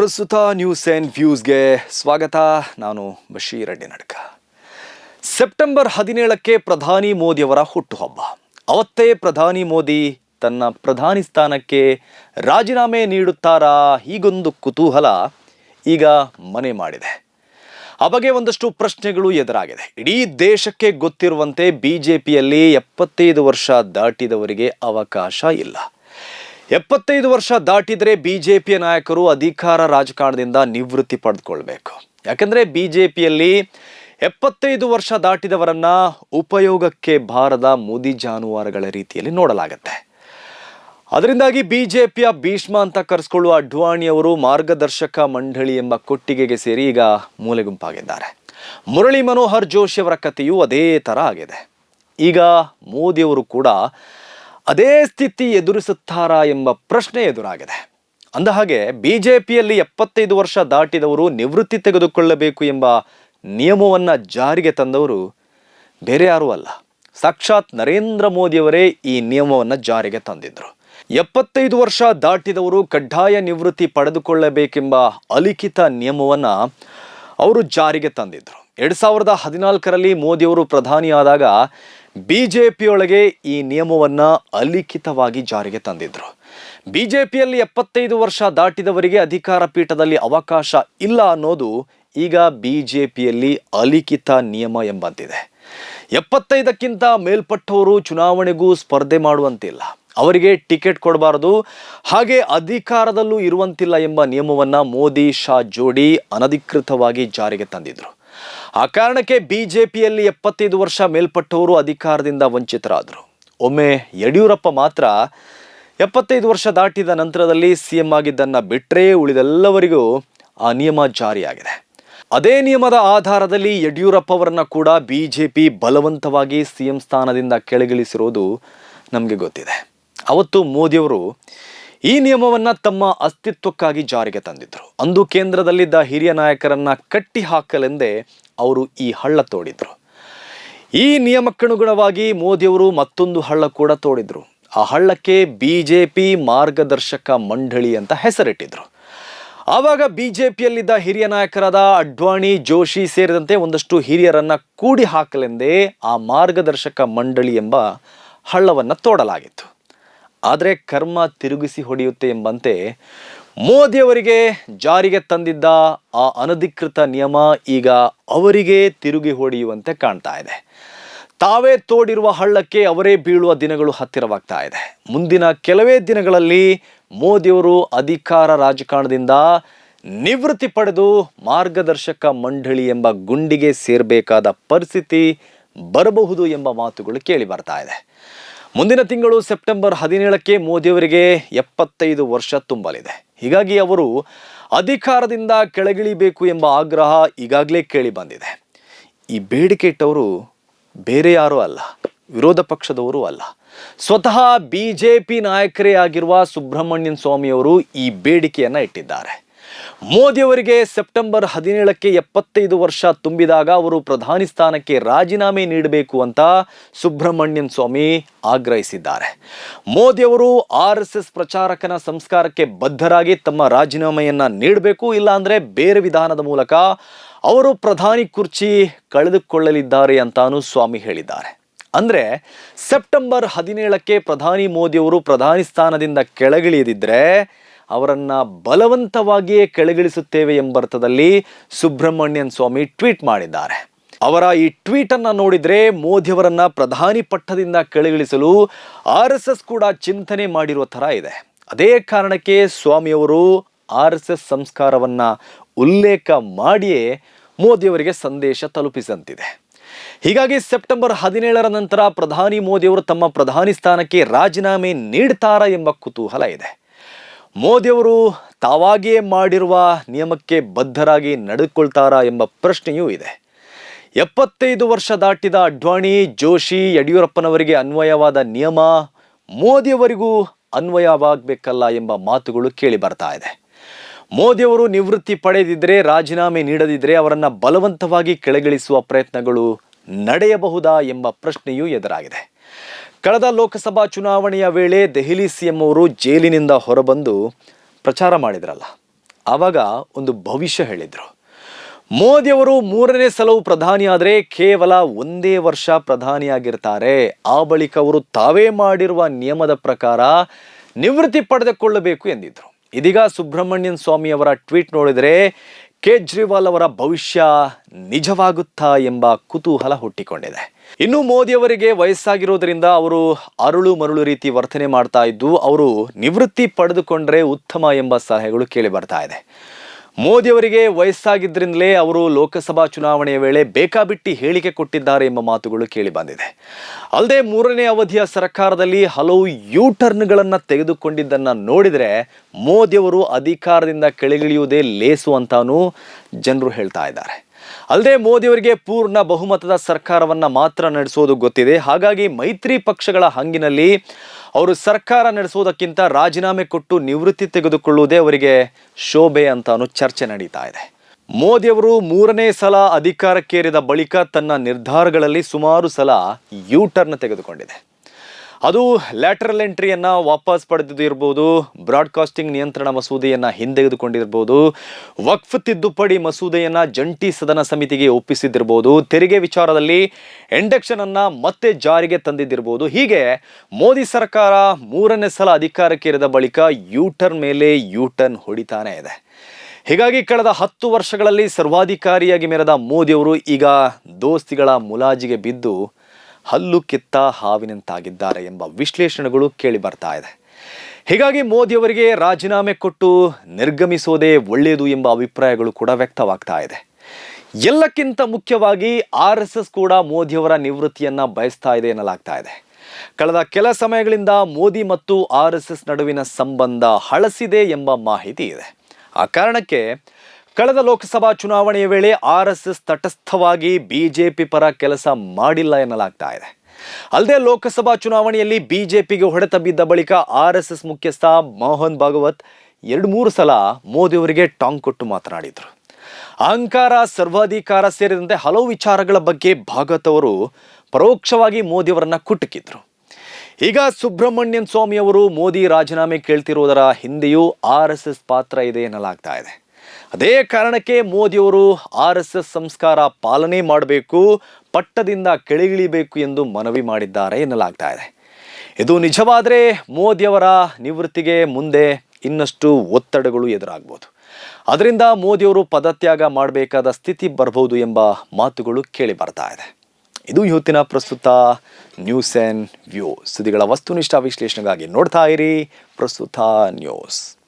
ಪ್ರಸ್ತುತ news and ವ್ಯೂಸ್ಗೆ ಸ್ವಾಗತ. ನಾನು ಬಶೀರ್ ಅಡ್ಡಿ ನಡ್ಕ. ಸೆಪ್ಟೆಂಬರ್ ಹದಿನೇಳಕ್ಕೆ ಪ್ರಧಾನಿ ಮೋದಿಯವರ ಹುಟ್ಟುಹಬ್ಬ. ಅವತ್ತೇ ಪ್ರಧಾನಿ ಮೋದಿ ತನ್ನ ಪ್ರಧಾನಿ ಸ್ಥಾನಕ್ಕೆ ರಾಜೀನಾಮೆ ನೀಡುತ್ತಾರಾ? ಹೀಗೊಂದು ಕುತೂಹಲ ಈಗ ಮನೆ ಮಾಡಿದೆ. ಆ ಒಂದಷ್ಟು ಪ್ರಶ್ನೆಗಳು ಎದುರಾಗಿದೆ. ಇಡೀ ದೇಶಕ್ಕೆ ಗೊತ್ತಿರುವಂತೆ ಬಿ ಜೆ ಪಿಯಲ್ಲಿ ಎಪ್ಪತ್ತೈದು ವರ್ಷ ದಾಟಿದವರಿಗೆ ಅವಕಾಶ ಇಲ್ಲ. ಎಪ್ಪತ್ತೈದು ವರ್ಷ ದಾಟಿದರೆ ಬಿಜೆಪಿಯ ನಾಯಕರು ಅಧಿಕಾರ ರಾಜಕಾರಣದಿಂದ ನಿವೃತ್ತಿ ಪಡೆದುಕೊಳ್ಬೇಕು ಯಾಕಂದ್ರೆ ಪಿಯಲ್ಲಿ ಎಪ್ಪತ್ತೈದು ವರ್ಷ ದಾಟಿದವರನ್ನ ಉಪಯೋಗಕ್ಕೆ ಬಾರದ ಮುದಿ ಜಾನುವಾರುಗಳ ರೀತಿಯಲ್ಲಿ ನೋಡಲಾಗತ್ತೆ. ಅದರಿಂದಾಗಿ ಬಿ ಜೆ ಪಿಯ ಭೀಷ್ಮ ಅಂತ ಕರೆಸ್ಕೊಳ್ಳುವ ಅಡ್ವಾಣಿಯವರು ಮಾರ್ಗದರ್ಶಕ ಮಂಡಳಿ ಎಂಬ ಕೊಟ್ಟಿಗೆಗೆ ಸೇರಿ ಈಗ ಮೂಲೆಗುಂಪಾಗಿದ್ದಾರೆ. ಮುರಳಿ ಮನೋಹರ್ ಜೋಶಿ ಅವರ ಕಥೆಯೂ ಅದೇ ಥರ ಆಗಿದೆ. ಈಗ ಮೋದಿಯವರು ಕೂಡ ಅದೇ ಸ್ಥಿತಿ ಎದುರಿಸುತ್ತಾರಾ ಎಂಬ ಪ್ರಶ್ನೆ ಎದುರಾಗಿದೆ. ಅಂದಹಾಗೆ ಪಿಯಲ್ಲಿ ಎಪ್ಪತ್ತೈದು ವರ್ಷ ದಾಟಿದವರು ನಿವೃತ್ತಿ ತೆಗೆದುಕೊಳ್ಳಬೇಕು ಎಂಬ ನಿಯಮವನ್ನು ಜಾರಿಗೆ ತಂದವರು ಬೇರೆ ಯಾರೂ ಅಲ್ಲ. ಸಾಕ್ಷಾತ್ ನರೇಂದ್ರ ಮೋದಿಯವರೇ ಈ ನಿಯಮವನ್ನು ಜಾರಿಗೆ ತಂದಿದ್ದರು ಎಪ್ಪತ್ತೈದು ವರ್ಷ ದಾಟಿದವರು ಕಡ್ಡಾಯ ನಿವೃತ್ತಿ ಪಡೆದುಕೊಳ್ಳಬೇಕೆಂಬ ಅಲಿಖಿತ ನಿಯಮವನ್ನು ಅವರು ಜಾರಿಗೆ ತಂದಿದ್ರು. ಎರಡ್ ಸಾವಿರದ ಹದಿನಾಲ್ಕರಲ್ಲಿ ಮೋದಿಯವರು ಪ್ರಧಾನಿಯಾದಾಗ ಬಿ ಜೆ ಪಿಯೊಳಗೆ ಈ ನಿಯಮವನ್ನ ಅಲಿಖಿತವಾಗಿ ಜಾರಿಗೆ ತಂದಿದ್ರು. ಪಿಯಲ್ಲಿ ಎಪ್ಪತ್ತೈದು ವರ್ಷ ದಾಟಿದವರಿಗೆ ಅಧಿಕಾರ ಪೀಠದಲ್ಲಿ ಅವಕಾಶ ಇಲ್ಲ ಅನ್ನೋದು ಈಗ ಬಿ ಜೆ ಪಿಯಲ್ಲಿ ಅಲಿಖಿತ ನಿಯಮ ಎಂಬಂತಿದೆ. ಎಪ್ಪತ್ತೈದಕ್ಕಿಂತ ಮೇಲ್ಪಟ್ಟವರು ಚುನಾವಣೆಗೂ ಸ್ಪರ್ಧೆ ಮಾಡುವಂತಿಲ್ಲ. ಅವರಿಗೆ ಟಿಕೆಟ್ ಕೊಡಬಾರದು, ಹಾಗೆ ಅಧಿಕಾರದಲ್ಲೂ ಇರುವಂತಿಲ್ಲ ಎಂಬ ನಿಯಮವನ್ನು ಮೋದಿ, ಶಾ ಜೋಡಿ ಅನಧಿಕೃತವಾಗಿ ಜಾರಿಗೆ ತಂದಿದ್ರು. ಆ ಕಾರಣಕ್ಕೆ ಬಿಜೆಪಿಯಲ್ಲಿ ಎಪ್ಪತ್ತೈದು ವರ್ಷ ಮೇಲ್ಪಟ್ಟವರು ಅಧಿಕಾರದಿಂದ ವಂಚಿತರಾದರು. ಒಮ್ಮೆ ಯಡಿಯೂರಪ್ಪ ಮಾತ್ರ ಎಪ್ಪತ್ತೈದು ವರ್ಷ ದಾಟಿದ ನಂತರದಲ್ಲಿ ಸಿ ಎಂ ಆಗಿದ್ದನ್ನ ಬಿಟ್ಟರೆ ಉಳಿದೆಲ್ಲವರಿಗೂ ಆ ನಿಯಮ ಜಾರಿಯಾಗಿದೆ. ಅದೇ ನಿಯಮದ ಆಧಾರದಲ್ಲಿ ಯಡಿಯೂರಪ್ಪ ಅವರನ್ನ ಕೂಡ ಬಿಜೆಪಿ ಬಲವಂತವಾಗಿ ಸಿಎಂ ಸ್ಥಾನದಿಂದ ಕೆಳಗಿಳಿಸಿರೋದು ನಮಗೆ ಗೊತ್ತಿದೆ. ಅವತ್ತು ಮೋದಿಯವರು ಈ ನಿಯಮವನ್ನ ತಮ್ಮ ಅಸ್ತಿತ್ವಕ್ಕಾಗಿ ಜಾರಿಗೆ ತಂದಿದ್ದರು ಅಂದು ಕೇಂದ್ರದಲ್ಲಿದ್ದ ಹಿರಿಯ ನಾಯಕರನ್ನು ಕಟ್ಟಿ ಹಾಕಲೆಂದೇ ಅವರು ಈ ಹಳ್ಳ ತೋಡಿದ್ರು. ಈ ನಿಯಮಕ್ಕನುಗುಣವಾಗಿ ಮೋದಿಯವರು ಮತ್ತೊಂದು ಹಳ್ಳ ಕೂಡ ತೋಡಿದ್ರು. ಆ ಹಳ್ಳಕ್ಕೆ ಬಿಜೆಪಿ ಮಾರ್ಗದರ್ಶಕ ಮಂಡಳಿ ಅಂತ ಹೆಸರಿಟ್ಟಿದ್ರು. ಆವಾಗ ಬಿಜೆಪಿಯಲ್ಲಿದ್ದ ಹಿರಿಯ ನಾಯಕರಾದ ಅಡ್ವಾಣಿ, ಜೋಶಿ ಸೇರಿದಂತೆ ಒಂದಷ್ಟು ಹಿರಿಯರನ್ನ ಕೂಡಿ ಹಾಕಲೆಂದೇ ಆ ಮಾರ್ಗದರ್ಶಕ ಮಂಡಳಿ ಎಂಬ ಹಳ್ಳವನ್ನು ತೋಡಲಾಗಿತ್ತು. ಆದರೆ ಕರ್ಮ ತಿರುಗಿಸಿ ಹೊಡೆಯುತ್ತೆ ಎಂಬಂತೆ ಮೋದಿಯವರಿಗೆ ಜಾರಿಗೆ ತಂದಿದ್ದ ಆ ಅನಧಿಕೃತ ನಿಯಮ ಈಗ ಅವರಿಗೆ ತಿರುಗಿ ಹೊಡೆಯುವಂತೆ ಕಾಣ್ತಾ ಇದೆ. ತಾವೇ ತೋಡಿರುವ ಹಳ್ಳಕ್ಕೆ ಅವರೇ ಬೀಳುವ ದಿನಗಳು ಹತ್ತಿರವಾಗ್ತಾ ಇದೆ. ಮುಂದಿನ ಕೆಲವೇ ದಿನಗಳಲ್ಲಿ ಮೋದಿಯವರು ಅಧಿಕಾರ ರಾಜಕಾರಣದಿಂದ ನಿವೃತ್ತಿ ಪಡೆದು ಮಾರ್ಗದರ್ಶಕ ಮಂಡಳಿ ಎಂಬ ಗುಂಡಿಗೆ ಸೇರಬೇಕಾದ ಪರಿಸ್ಥಿತಿ ಬರಬಹುದು ಎಂಬ ಮಾತುಗಳು ಕೇಳಿ ಬರ್ತಾ ಇದೆ. ಮುಂದಿನ ತಿಂಗಳು ಸೆಪ್ಟೆಂಬರ್ ಹದಿನೇಳಕ್ಕೆ ಮೋದಿಯವರಿಗೆ ಎಪ್ಪತ್ತೈದು ವರ್ಷ ತುಂಬಲಿದೆ. ಹೀಗಾಗಿ ಅವರು ಅಧಿಕಾರದಿಂದ ಕೆಳಗಿಳಿಬೇಕು ಎಂಬ ಆಗ್ರಹ ಈಗಾಗಲೇ ಕೇಳಿ ಬಂದಿದೆ. ಈ ಬೇಡಿಕೆ ಇಟ್ಟವರು ಬೇರೆ ಯಾರೂ ಅಲ್ಲ, ವಿರೋಧ ಪಕ್ಷದವರು ಅಲ್ಲ. ಸ್ವತಃ ಬಿ ಜೆ ಪಿ ನಾಯಕರೇ ಆಗಿರುವ ಸುಬ್ರಹ್ಮಣ್ಯನ್ ಸ್ವಾಮಿಯವರು ಈ ಬೇಡಿಕೆಯನ್ನು ಇಟ್ಟಿದ್ದಾರೆ. ಮೋದಿಯವರಿಗೆ ಸೆಪ್ಟೆಂಬರ್ ಹದಿನೇಳಕ್ಕೆ ಎಪ್ಪತ್ತೈದು ವರ್ಷ ತುಂಬಿದಾಗ ಅವರು ಪ್ರಧಾನಿ ಸ್ಥಾನಕ್ಕೆ ರಾಜೀನಾಮೆ ನೀಡಬೇಕು ಅಂತ ಸುಬ್ರಹ್ಮಣ್ಯನ್ ಸ್ವಾಮಿ ಆಗ್ರಹಿಸಿದ್ದಾರೆ. ಮೋದಿಯವರು ಆರ್ ಎಸ್ ಎಸ್ ಪ್ರಚಾರಕನ ಸಂಸ್ಕಾರಕ್ಕೆ ಬದ್ಧರಾಗಿ ತಮ್ಮ ರಾಜೀನಾಮೆಯನ್ನ ನೀಡಬೇಕು, ಇಲ್ಲಾಂದ್ರೆ ಬೇರೆ ವಿಧಾನದ ಮೂಲಕ ಅವರು ಪ್ರಧಾನಿ ಕುರ್ಚಿ ಕಳೆದುಕೊಳ್ಳಲಿದ್ದಾರೆ ಅಂತಾನು ಸ್ವಾಮಿ ಹೇಳಿದ್ದಾರೆ. ಅಂದ್ರೆ ಸೆಪ್ಟೆಂಬರ್ ಹದಿನೇಳಕ್ಕೆ ಪ್ರಧಾನಿ ಮೋದಿಯವರು ಪ್ರಧಾನಿ ಸ್ಥಾನದಿಂದ ಕೆಳಗಿಳಿಯದಿದ್ರೆ ಅವರನ್ನ ಬಲವಂತವಾಗಿಯೇ ಕೆಳಗಿಳಿಸುತ್ತೇವೆ ಎಂಬರ್ಥದಲ್ಲಿ ಸುಬ್ರಹ್ಮಣ್ಯನ್ ಸ್ವಾಮಿ ಟ್ವೀಟ್ ಮಾಡಿದ್ದಾರೆ. ಅವರ ಈ ಟ್ವೀಟ್ ನೋಡಿದರೆ ಮೋದಿಯವರನ್ನ ಪ್ರಧಾನಿ ಪಟ್ಟದಿಂದ ಕೆಳಗಿಳಿಸಲು ಆರ್ ಎಸ್ ಎಸ್ ಕೂಡ ಚಿಂತನೆ ಮಾಡಿರುವ ತರ ಇದೆ. ಅದೇ ಕಾರಣಕ್ಕೆ ಸ್ವಾಮಿಯವರು ಆರ್ ಎಸ್ ಎಸ್ ಸಂಸ್ಕಾರವನ್ನ ಉಲ್ಲೇಖ ಮಾಡಿಯೇ ಮೋದಿಯವರಿಗೆ ಸಂದೇಶ ತಲುಪಿಸಂತಿದೆ. ಹೀಗಾಗಿ ಸೆಪ್ಟೆಂಬರ್ ಹದಿನೇಳರ ನಂತರ ಪ್ರಧಾನಿ ಮೋದಿಯವರು ತಮ್ಮ ಪ್ರಧಾನಿ ಸ್ಥಾನಕ್ಕೆ ರಾಜೀನಾಮೆ ನೀಡ್ತಾರಾ ಎಂಬ ಕುತೂಹಲ ಇದೆ. ಮೋದಿಯವರು ತಾವಾಗಿಯೇ ಮಾಡಿರುವ ನಿಯಮಕ್ಕೆ ಬದ್ಧರಾಗಿ ನಡೆದುಕೊಳ್ತಾರಾ ಎಂಬ ಪ್ರಶ್ನೆಯೂ ಇದೆ. ಎಪ್ಪತ್ತೈದು ವರ್ಷ ದಾಟಿದ ಅಡ್ವಾಣಿ ಜೋಶಿ ಯಡಿಯೂರಪ್ಪನವರಿಗೆ ಅನ್ವಯವಾದ ನಿಯಮ ಮೋದಿಯವರಿಗೂ ಅನ್ವಯವಾಗಬೇಕಲ್ಲ ಎಂಬ ಮಾತುಗಳು ಕೇಳಿ ಬರ್ತಾ ಇದೆ. ಮೋದಿಯವರು ನಿವೃತ್ತಿ ಪಡೆದಿದ್ದರೆ ರಾಜೀನಾಮೆ ನೀಡದಿದ್ದರೆ ಅವರನ್ನು ಬಲವಂತವಾಗಿ ಕೆಳಗಿಳಿಸುವ ಪ್ರಯತ್ನಗಳು ನಡೆಯಬಹುದಾ ಎಂಬ ಪ್ರಶ್ನೆಯೂ ಎದುರಾಗಿದೆ. ಕಳೆದ ಲೋಕಸಭಾ ಚುನಾವಣೆಯ ವೇಳೆ ದೆಹಲಿ ಸಿಎಂ ಅವರು ಜೈಲಿನಿಂದ ಹೊರಬಂದು ಪ್ರಚಾರ ಮಾಡಿದ್ರಲ್ಲ, ಆವಾಗ ಒಂದು ಭವಿಷ್ಯ ಹೇಳಿದರು. ಮೋದಿಯವರು ಮೂರನೇ ಸಲವು ಪ್ರಧಾನಿ ಆದರೆ ಕೇವಲ ಒಂದೇ ವರ್ಷ ಪ್ರಧಾನಿಯಾಗಿರ್ತಾರೆ. ಆ ಬಳಿಕ ಅವರು ತಾವೇ ಮಾಡಿರುವ ನಿಯಮದ ಪ್ರಕಾರ ನಿವೃತ್ತಿ ಪಡೆದುಕೊಳ್ಳಬೇಕು ಎಂದಿದ್ರು. ಇದೀಗ ಸುಬ್ರಹ್ಮಣ್ಯನ್ ಸ್ವಾಮಿ ಅವರ ಟ್ವೀಟ್ ನೋಡಿದರೆ ಕೇಜ್ರಿವಾಲ್ ಅವರ ಭವಿಷ್ಯ ನಿಜವಾಗುತ್ತಾ ಎಂಬ ಕುತೂಹಲ ಹುಟ್ಟಿಕೊಂಡಿದೆ. ಇನ್ನು ಮೋದಿಯವರಿಗೆ ವಯಸ್ಸಾಗಿರೋದರಿಂದ ಅವರು ಅರುಳು ಮರುಳು ರೀತಿ ವರ್ತನೆ ಮಾಡ್ತಾ ಇದ್ದು, ಅವರು ನಿವೃತ್ತಿ ಪಡೆದುಕೊಂಡ್ರೆ ಉತ್ತಮ ಎಂಬ ಸಲಹೆಗಳು ಕೇಳಿ ಬರ್ತಾ ಇದೆ. ಮೋದಿಯವರಿಗೆ ವಯಸ್ಸಾಗಿದ್ದರಿಂದಲೇ ಅವರು ಲೋಕಸಭಾ ಚುನಾವಣೆಯ ವೇಳೆ ಬೇಕಾಬಿಟ್ಟಿ ಹೇಳಿಕೆ ಕೊಟ್ಟಿದ್ದಾರೆ ಎಂಬ ಮಾತುಗಳು ಕೇಳಿ ಬಂದಿದೆ. ಅಲ್ಲದೆ ಮೂರನೇ ಅವಧಿಯ ಸರ್ಕಾರದಲ್ಲಿ ಹಲವು ಯೂ ಟರ್ನ್ಗಳನ್ನು ತೆಗೆದುಕೊಂಡಿದ್ದನ್ನು ನೋಡಿದರೆ ಮೋದಿಯವರು ಅಧಿಕಾರದಿಂದ ಕೆಳಗಿಳಿಯುವುದೇ ಲೇಸು ಅಂತಾನೂ ಜನರು ಹೇಳ್ತಾ ಇದ್ದಾರೆ. ಅಲ್ಲದೆ ಮೋದಿಯವರಿಗೆ ಪೂರ್ಣ ಬಹುಮತದ ಸರ್ಕಾರವನ್ನು ಮಾತ್ರ ನಡೆಸೋದು ಗೊತ್ತಿದೆ. ಹಾಗಾಗಿ ಮೈತ್ರಿ ಪಕ್ಷಗಳ ಹಂಗಿನಲ್ಲಿ ಅವರು ಸರ್ಕಾರ ನಡೆಸುವುದಕ್ಕಿಂತ ರಾಜೀನಾಮೆ ಕೊಟ್ಟು ನಿವೃತ್ತಿ ತೆಗೆದುಕೊಳ್ಳುವುದೇ ಅವರಿಗೆ ಶೋಭೆ ಅಂತಾನು ಚರ್ಚೆ ನಡೀತಾ ಇದೆ. ಮೋದಿಯವರು ಮೂರನೇ ಸಲ ಅಧಿಕಾರಕ್ಕೇರಿದ ಬಳಿಕ ತನ್ನ ನಿರ್ಧಾರಗಳಲ್ಲಿ ಸುಮಾರು ಸಲ ಯೂ ಟರ್ನ್ ತೆಗೆದುಕೊಂಡಿದೆ. ಅದು ಲ್ಯಾಟ್ರಲ್ ಎಂಟ್ರಿಯನ್ನ ವಾಪಸ್ ಪಡೆದಿದ್ದು ಇರ್ಬೋದು, ಬ್ರಾಡ್ಕಾಸ್ಟಿಂಗ್ ನಿಯಂತ್ರಣ ಮಸೂದೆಯನ್ನು ಹಿಂದೆಗೆದುಕೊಂಡಿರ್ಬೋದು, ವಕ್ಫ್ ತಿದ್ದುಪಡಿ ಮಸೂದೆಯನ್ನು ಜಂಟಿ ಸದನ ಸಮಿತಿಗೆ ಒಪ್ಪಿಸಿದ್ದಿರ್ಬೋದು, ತೆರಿಗೆ ವಿಚಾರದಲ್ಲಿ ಇಂಡಕ್ಷನ್ ಅನ್ನ ಮತ್ತೆ ಜಾರಿಗೆ ತಂದಿದ್ದಿರ್ಬೋದು. ಹೀಗೆ ಮೋದಿ ಸರ್ಕಾರ ಮೂರನೇ ಸಲ ಅಧಿಕಾರಕ್ಕೇರಿದ ಬಳಿಕ ಯೂ ಟರ್ನ್ ಮೇಲೆ ಯೂ ಟರ್ನ್ ಹೊಡಿತಾನೆ ಇದೆ. ಹೀಗಾಗಿ ಕಳೆದ ಹತ್ತು ವರ್ಷಗಳಲ್ಲಿ ಸರ್ವಾಧಿಕಾರಿಯಾಗಿ ಮೆರೆದ ಮೋದಿಯವರು ಈಗ ದೋಸ್ತಿಗಳ ಮುಲಾಜಿಗೆ ಬಿದ್ದು ಹಲ್ಲು ಕಿತ್ತ ಹಾವಿನಂತಾಗಿದ್ದಾರೆ ಎಂಬ ವಿಶ್ಲೇಷಣೆಗಳು ಕೇಳಿ ಬರ್ತಾ ಇದೆ. ಹೀಗಾಗಿ ಮೋದಿಯವರಿಗೆ ರಾಜೀನಾಮೆ ಕೊಟ್ಟು ನಿರ್ಗಮಿಸೋದೇ ಒಳ್ಳೆಯದು ಎಂಬ ಅಭಿಪ್ರಾಯಗಳು ಕೂಡ ವ್ಯಕ್ತವಾಗ್ತಾ ಇದೆ. ಎಲ್ಲಕ್ಕಿಂತ ಮುಖ್ಯವಾಗಿ ಆರ್ ಎಸ್ ಎಸ್ ಕೂಡ ಮೋದಿಯವರ ನಿವೃತ್ತಿಯನ್ನ ಬಯಸ್ತಾ ಇದೆ ಎನ್ನಲಾಗ್ತಾ ಇದೆ. ಕಳೆದ ಕೆಲ ಸಮಯಗಳಿಂದ ಮೋದಿ ಮತ್ತು ಆರ್ ಎಸ್ ಎಸ್ ನಡುವಿನ ಸಂಬಂಧ ಹಳಸಿದೆ ಎಂಬ ಮಾಹಿತಿ ಇದೆ. ಆ ಕಾರಣಕ್ಕೆ ಕಳೆದ ಲೋಕಸಭಾ ಚುನಾವಣೆಯ ವೇಳೆ ಆರ್ ಎಸ್ ಎಸ್ ತಟಸ್ಥವಾಗಿ ಬಿಜೆಪಿ ಪರ ಕೆಲಸ ಮಾಡಿಲ್ಲ ಎನ್ನಲಾಗ್ತಾ ಇದೆ. ಅಲ್ಲದೆ ಲೋಕಸಭಾ ಚುನಾವಣೆಯಲ್ಲಿ ಬಿಜೆಪಿಗೆ ಹೊಡೆತ ಬಿದ್ದ ಬಳಿಕ ಆರ್ ಎಸ್ ಎಸ್ ಮುಖ್ಯಸ್ಥ ಮೋಹನ್ ಭಾಗವತ್ ಎರಡು ಮೂರು ಸಲ ಮೋದಿ ಅವರಿಗೆ ಟಾಂಗ್ ಕೊಟ್ಟು ಮಾತನಾಡಿದರು. ಅಹಂಕಾರ, ಸರ್ವಾಧಿಕಾರ ಸೇರಿದಂತೆ ಹಲವು ವಿಚಾರಗಳ ಬಗ್ಗೆ ಭಾಗವತ್ ಅವರು ಪರೋಕ್ಷವಾಗಿ ಮೋದಿಯವರನ್ನ ಕುಟುಕಿದ್ರು. ಈಗ ಸುಬ್ರಹ್ಮಣ್ಯನ್ ಸ್ವಾಮಿ ಅವರು ಮೋದಿ ರಾಜೀನಾಮೆ ಕೇಳ್ತಿರುವುದರ ಹಿಂದೆಯೂ ಆರ್ ಎಸ್ ಎಸ್ ಪಾತ್ರ ಇದೆ ಎನ್ನಲಾಗ್ತಾ ಇದೆ. ಅದೇ ಕಾರಣಕ್ಕೆ ಮೋದಿಯವರು ಆರ್ ಎಸ್ ಎಸ್ ಸಂಸ್ಕಾರ ಪಾಲನೆ ಮಾಡಬೇಕು, ಪಟ್ಟದಿಂದ ಕೆಳಗಿಳಿಬೇಕು ಎಂದು ಮನವಿ ಮಾಡಿದ್ದಾರೆ ಎನ್ನಲಾಗ್ತಾ ಇದೆ. ಇದು ನಿಜವಾದರೆ ಮೋದಿಯವರ ನಿವೃತ್ತಿಗೆ ಮುಂದೆ ಇನ್ನಷ್ಟು ಒತ್ತಡಗಳು ಎದುರಾಗ್ಬೋದು. ಅದರಿಂದ ಮೋದಿಯವರು ಪದತ್ಯಾಗ ಮಾಡಬೇಕಾದ ಸ್ಥಿತಿ ಬರಬಹುದು ಎಂಬ ಮಾತುಗಳು ಕೇಳಿ ಬರ್ತಾ ಇದೆ. ಇದು ಇವತ್ತಿನ ಪ್ರಸ್ತುತ ನ್ಯೂಸ್ ಆ್ಯಂಡ್ ವ್ಯೂ. ಸುದ್ದಿಗಳ ವಸ್ತುನಿಷ್ಠ ವಿಶ್ಲೇಷಣೆಗಾಗಿ ನೋಡ್ತಾ ಇರಿ ಪ್ರಸ್ತುತ ನ್ಯೂಸ್.